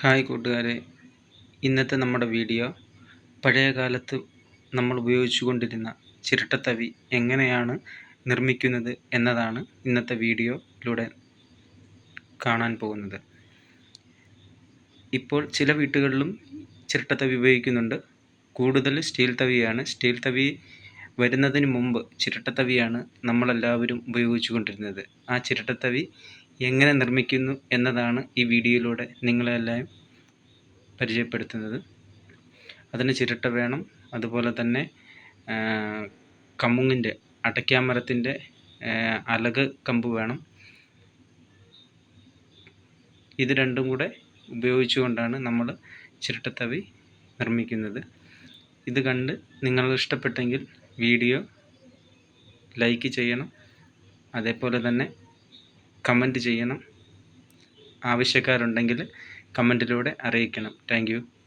Hi കൂട്ടുകാരെ. ഇന്നത്തെ നമ്മുടെ വീഡിയോ പഴയ കാലത്ത് നമ്മൾ ഉപയോഗിച്ചുകൊണ്ടിരുന്ന ചിരട്ടത്തവി എങ്ങനെയാണ് നിർമ്മിക്കുന്നത് എന്നതാണ് ഇന്നത്തെ വീഡിയോയിലൂടെ കാണാൻ പോകുന്നത്. ഇപ്പോൾ ചില വീട്ടുകളിലും ചിരട്ടത്തവി ഉപയോഗിക്കുന്നുണ്ട്. കൂടുതൽ സ്റ്റീൽ തവിയാണ്. സ്റ്റീൽ തവി വരുന്നതിന് മുമ്പ് ചിരട്ടത്തവിയാണ് നമ്മളെല്ലാവരും ഉപയോഗിച്ചുകൊണ്ടിരുന്നത് ആ ചിരട്ടത്തവി എങ്ങനെ നിർമ്മിക്കുന്നു എന്നതാണ് ഈ വീഡിയോയിലൂടെ നിങ്ങളെല്ലാം പരിചയപ്പെടുത്തുന്നത്. അതിന് ചിരട്ട വേണം. അതുപോലെ തന്നെ കമുങ്ങിന്റെ അടയ്ക്കാമരത്തിന്റെ അലക് കമ്പ് വേണം. ഇത് രണ്ടും കൂടെ ഉപയോഗിച്ചുകൊണ്ടാണ് നമ്മൾ ചിരട്ടത്തവി നിർമ്മിക്കുന്നത്. ഇത് കണ്ട് നിങ്ങൾ ഇഷ്ടപ്പെട്ടെങ്കിൽ വീഡിയോ ലൈക്ക് ചെയ്യണം. അതേപോലെ തന്നെ കമന്റ് ചെയ്യണം. ആവശ്യക്കാരുണ്ടെങ്കിൽ കമന്റിലൂടെ അറിയിക്കണം. താങ്ക്